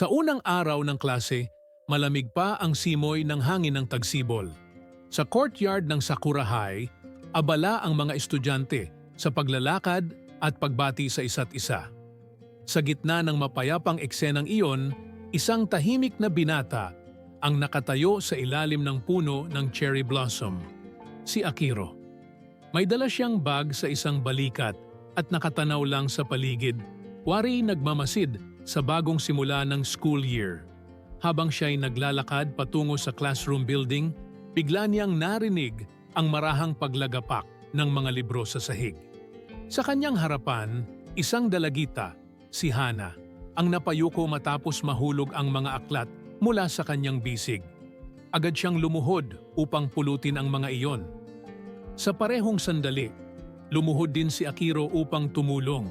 Sa unang araw ng klase, malamig pa ang simoy ng hangin ng tagsibol. Sa courtyard ng Sakura High, abala ang mga estudyante sa paglalakad at pagbati sa isa't isa. Sa gitna ng mapayapang eksenang iyon, isang tahimik na binata ang nakatayo sa ilalim ng puno ng cherry blossom, si Akiro. May dala siyang bag sa isang balikat at nakatanaw lang sa paligid, wari nagmamasid sa bagong simula ng school year. Habang siya'y naglalakad patungo sa classroom building, bigla niyang narinig ang marahang paglagapak ng mga libro sa sahig. Sa kanyang harapan, isang dalagita, si Hana, ang napayuko matapos mahulog ang mga aklat mula sa kanyang bisig. Agad siyang lumuhod upang pulutin ang mga iyon. Sa parehong sandali, lumuhod din si Akiro upang tumulong.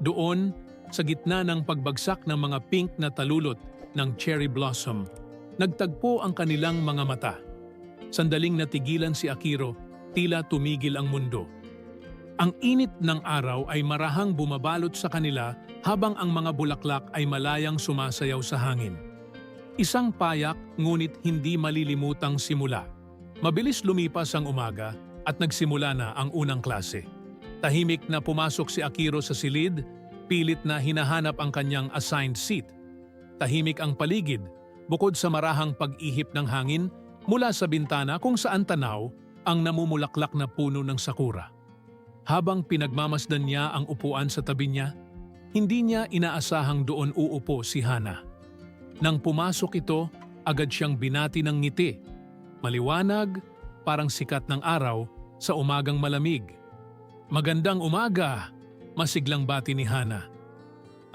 Doon, sa gitna ng pagbagsak ng mga pink na talulot ng cherry blossom, nagtagpo ang kanilang mga mata. Sandaling natigilan si Akiro, tila tumigil ang mundo. Ang init ng araw ay marahang bumabalot sa kanila habang ang mga bulaklak ay malayang sumasayaw sa hangin. Isang payak ngunit hindi malilimutang simula. Mabilis lumipas ang umaga at nagsimula na ang unang klase. Tahimik na pumasok si Akiro sa silid, pilit na hinahanap ang kanyang assigned seat. Tahimik ang paligid, bukod sa marahang pag-ihip ng hangin mula sa bintana kung saan tanaw ang namumulaklak na puno ng sakura. Habang pinagmamasdan niya ang upuan sa tabi niya, hindi niya inaasahang doon uupo si Hana. Nang pumasok ito, agad siyang binati ng ngiti. Maliwanag, parang sikat ng araw sa umagang malamig. Magandang umaga, masiglang bati ni Hana.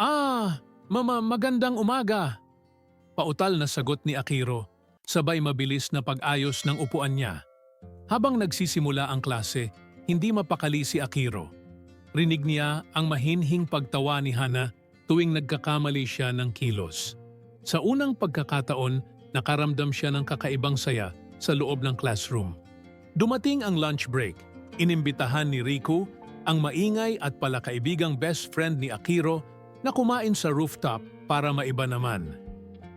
Ah, mama magandang umaga. Pautal na sagot ni Akiro, sabay mabilis na pag-ayos ng upuan niya. Habang nagsisimula ang klase, hindi mapakali si Akiro. Rinig niya ang mahinhing pagtawa ni Hana tuwing nagkakamali siya ng kilos. Sa unang pagkakataon, nakaramdam siya ng kakaibang saya sa loob ng classroom. Dumating ang lunch break. Inimbitahan ni Riku ang maingay at palakaibigang best friend ni Akiro na kumain sa rooftop para maiba naman.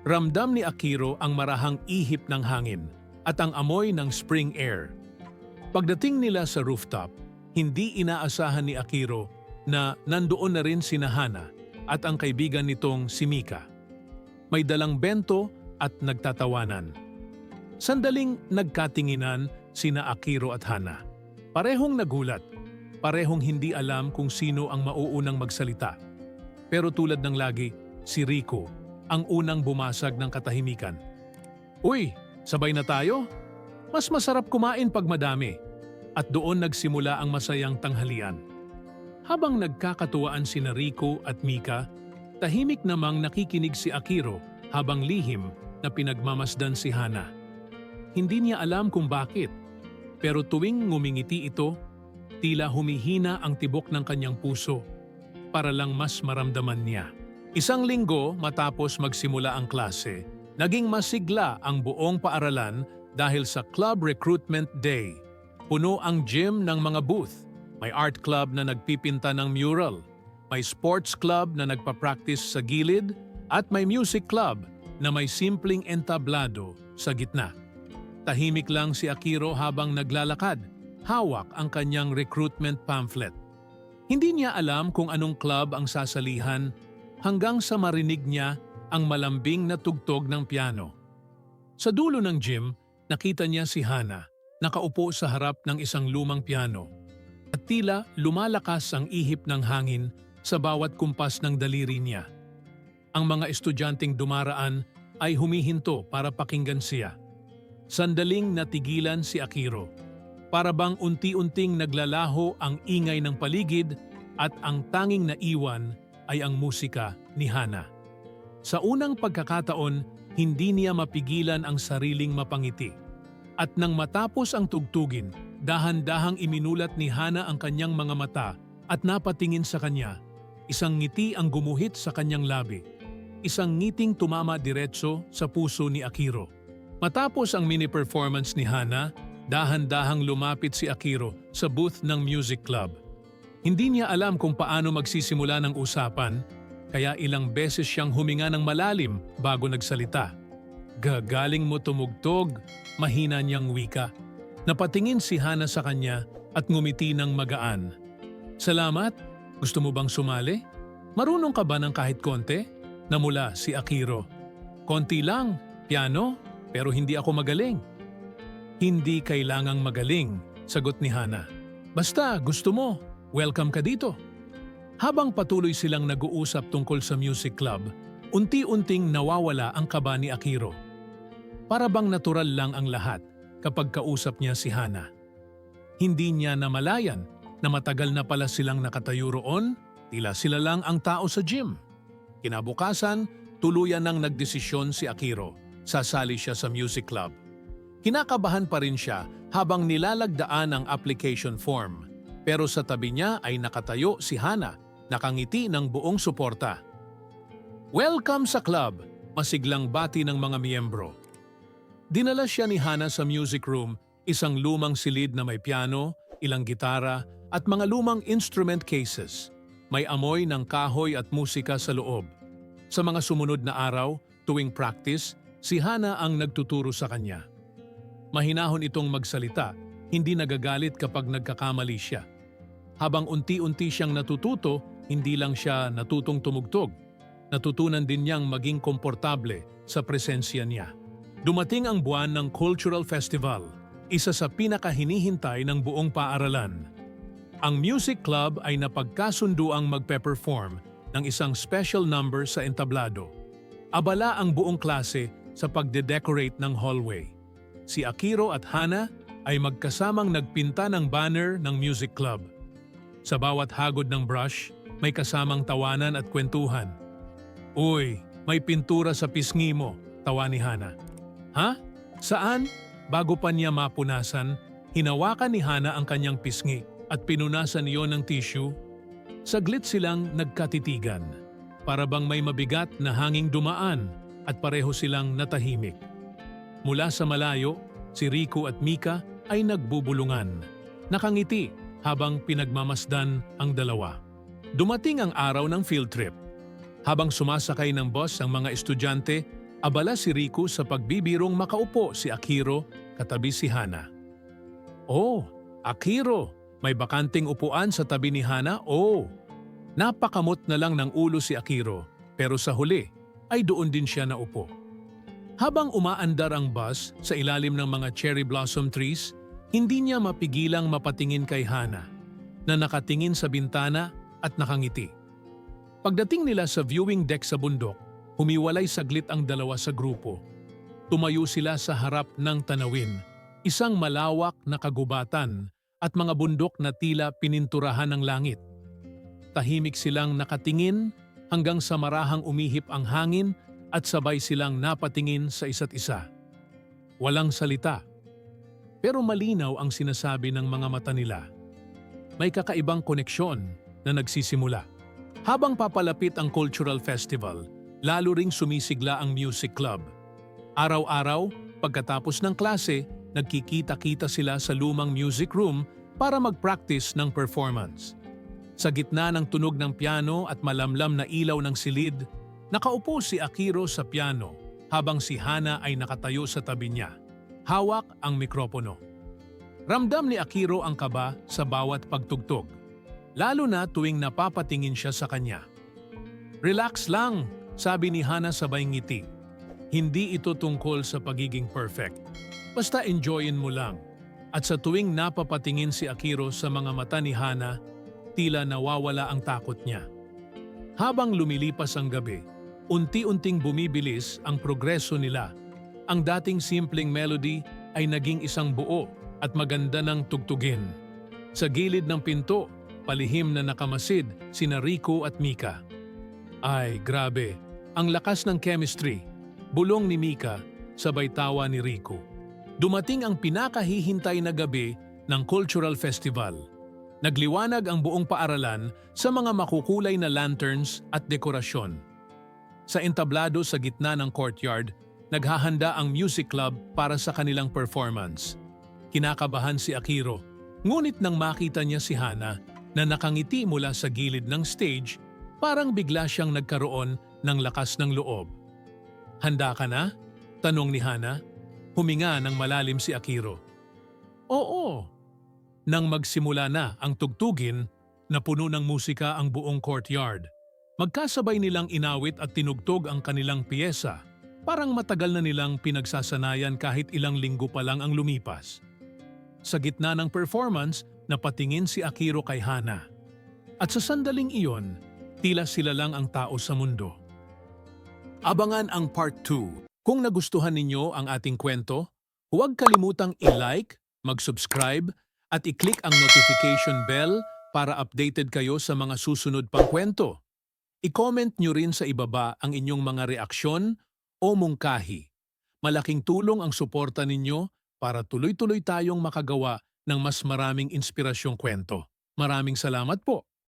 Ramdam ni Akiro ang marahang ihip ng hangin at ang amoy ng spring air. Pagdating nila sa rooftop, hindi inaasahan ni Akiro na nandoon na rin si Nahana at ang kaibigan nitong si Mika. May dalang bento at nagtatawanan. Sandaling nagkatinginan sina Akiro at Hana. Parehong nagulat, parehong hindi alam kung sino ang mauunang magsalita. Pero tulad ng lagi, si Rico ang unang bumasag ng katahimikan. Uy, sabay na tayo? Mas masarap kumain pag madami. At doon nagsimula ang masayang tanghalian. Habang nagkakatuwaan si Rico at Mika, tahimik namang nakikinig si Akiro habang lihim na pinagmamasdan si Hana. Hindi niya alam kung bakit, pero tuwing ngumingiti ito, tila humihina ang tibok ng kanyang puso para lang mas maramdaman niya. Isang linggo matapos magsimula ang klase, naging masigla ang buong paaralan dahil sa Club Recruitment Day. Puno ang gym ng mga booth. May art club na nagpipinta ng mural. May sports club na nagpa-practice sa gilid at may music club na may simpleng entablado sa gitna. Tahimik lang si Akiro habang naglalakad, hawak ang kanyang recruitment pamphlet. Hindi niya alam kung anong club ang sasalihan hanggang sa marinig niya ang malambing na tugtog ng piano. Sa dulo ng gym, nakita niya si Hana, nakaupo sa harap ng isang lumang piano. At tila lumalakas ang ihip ng hangin sa bawat kumpas ng daliri niya. Ang mga estudyanteng dumaraan ay humihinto para pakinggan siya. Sandaling natigilan si Akiro. Para bang unti-unting naglalaho ang ingay ng paligid at ang tanging naiwan ay ang musika ni Hana. Sa unang pagkakataon, hindi niya mapigilan ang sariling mapangiti. At nang matapos ang tugtugin, dahan-dahang iminulat ni Hana ang kanyang mga mata at napatingin sa kanya. Isang ngiti ang gumuhit sa kanyang labi. Isang ngiting tumama diretso sa puso ni Akiro. Matapos ang mini-performance ni Hana, dahan-dahang lumapit si Akiro sa booth ng music club. Hindi niya alam kung paano magsisimula ng usapan, kaya ilang beses siyang huminga ng malalim bago nagsalita. Gagaling mo tumugtog, mahina niyang wika. Napatingin si Hana sa kanya at ngumiti ng magaan. Salamat, gusto mo bang sumali? Marunong ka ba ng kahit konti? Namula si Akiro. Konti lang, piano, pero hindi ako magaling. Hindi kailangang magaling, sagot ni Hana. Basta gusto mo, welcome ka dito. Habang patuloy silang nag-uusap tungkol sa music club, unti-unting nawawala ang kaba ni Akiro. Para bang natural lang ang lahat kapag kausap niya si Hana. Hindi niya namalayan na matagal na pala silang nakatayo roon, tila sila lang ang tao sa gym. Kinabukasan, tuluyan nang nagdesisyon si Akiro. Sasali siya sa music club. Kinakabahan pa rin siya habang nilalagdaan ang application form. Pero sa tabi niya ay nakatayo si Hana, nakangiti ng buong suporta. Welcome sa club, masiglang bati ng mga miyembro. Dinala siya ni Hana sa music room, isang lumang silid na may piano, ilang gitara, at mga lumang instrument cases. May amoy ng kahoy at musika sa loob. Sa mga sumunod na araw, tuwing practice, si Hana ang nagtuturo sa kanya. Mahinahon itong magsalita, hindi nagagalit kapag nagkakamali siya. Habang unti-unti siyang natututo, hindi lang siya natutong tumugtog. Natutunan din niyang maging komportable sa presensya niya. Dumating ang buwan ng Cultural Festival, isa sa pinakahinihintay ng buong paaralan. Ang music club ay napagkasunduang magpe-perform ng isang special number sa entablado. Abala ang buong klase sa pagde-decorate ng hallway. Si Akiro at Hana ay magkasamang nagpinta ng banner ng music club. Sa bawat hagod ng brush, may kasamang tawanan at kwentuhan. Uy, may pintura sa pisngi mo, tawa ni Hana. Ha? Saan? Bago pa niya mapunasan, hinawakan ni Hana ang kanyang pisngi at pinunasan iyon ng tissue. Saglit silang nagkatitigan. Para bang may mabigat na hanging dumaan at pareho silang natahimik. Mula sa malayo, si Rico at Mika ay nagbubulungan. Nakangiti habang pinagmamasdan ang dalawa. Dumating ang araw ng field trip. Habang sumasakay ng bus ang mga estudyante, abala si Rico sa pagbibirong makaupo si Akiro katabi si Hana. Oh, Akiro, may bakanting upuan sa tabi ni Hana? Oh, napakamot na lang ng ulo si Akiro, pero sa huli ay doon din siya naupo. Habang umaandar ang bus sa ilalim ng mga cherry blossom trees, hindi niya mapigilang mapatingin kay Hana na nakatingin sa bintana at nakangiti. Pagdating nila sa viewing deck sa bundok, humiwalay saglit ang dalawa sa grupo. Tumayo sila sa harap ng tanawin, isang malawak na kagubatan at mga bundok na tila pininturahan ng langit. Tahimik silang nakatingin hanggang sa marahang umihip ang hangin at sabay silang napatingin sa isa't isa. Walang salita. Pero malinaw ang sinasabi ng mga mata nila. May kakaibang koneksyon na nagsisimula. Habang papalapit ang cultural festival, lalo ring sumisigla ang music club. Araw-araw, pagkatapos ng klase, nagkikita-kita sila sa lumang music room para mag-practice ng performance. Sa gitna ng tunog ng piano at malamlam na ilaw ng silid, nakaupo si Akiro sa piano habang si Hana ay nakatayo sa tabi niya. Hawak ang mikropono. Ramdam ni Akiro ang kaba sa bawat pagtugtog, lalo na tuwing napapatingin siya sa kanya. Relax lang, sabi ni Hana sabay ngiti. Hindi ito tungkol sa pagiging perfect. Basta enjoyin mo lang. At sa tuwing napapatingin si Akiro sa mga mata ni Hana, tila nawawala ang takot niya. Habang lumilipas ang gabi, unti-unting bumibilis ang progreso nila. Ang dating simpleng melody ay naging isang buo at maganda ng tugtugin. Sa gilid ng pinto, palihim na nakamasid sina Rico at Mika. Ay, grabe. Ang lakas ng chemistry. Bulong ni Mika, sabay tawa ni Rico. Dumating ang pinakahihintay na gabi ng Cultural Festival. Nagliwanag ang buong paaralan sa mga makukulay na lanterns at dekorasyon. Sa entablado sa gitna ng courtyard, naghahanda ang music club para sa kanilang performance. Kinakabahan si Akiro, ngunit nang makita niya si Hana na nakangiti mula sa gilid ng stage, Parang bigla siyang nagkaroon ng lakas ng loob. Handa ka na? Tanong ni Hana. Huminga ng malalim si Akiro. Oo. Nang magsimula na ang tugtugin, napuno ng musika ang buong courtyard. Magkasabay nilang inawit at tinugtog ang kanilang piyesa. Parang matagal na nilang pinagsasanayan kahit ilang linggo pa lang ang lumipas. Sa gitna ng performance, napatingin si Akiro kay Hana. At sa sandaling iyon, tila sila lang ang tao sa mundo. Abangan ang part 2. Kung nagustuhan ninyo ang ating kwento, huwag kalimutang i-like, mag-subscribe, at i-click ang notification bell para updated kayo sa mga susunod pang kwento. I-comment nyo rin sa ibaba ang inyong mga reaksyon o mungkahi. Malaking tulong ang suporta ninyo para tuloy-tuloy tayong makagawa ng mas maraming inspirasyong kwento. Maraming salamat po.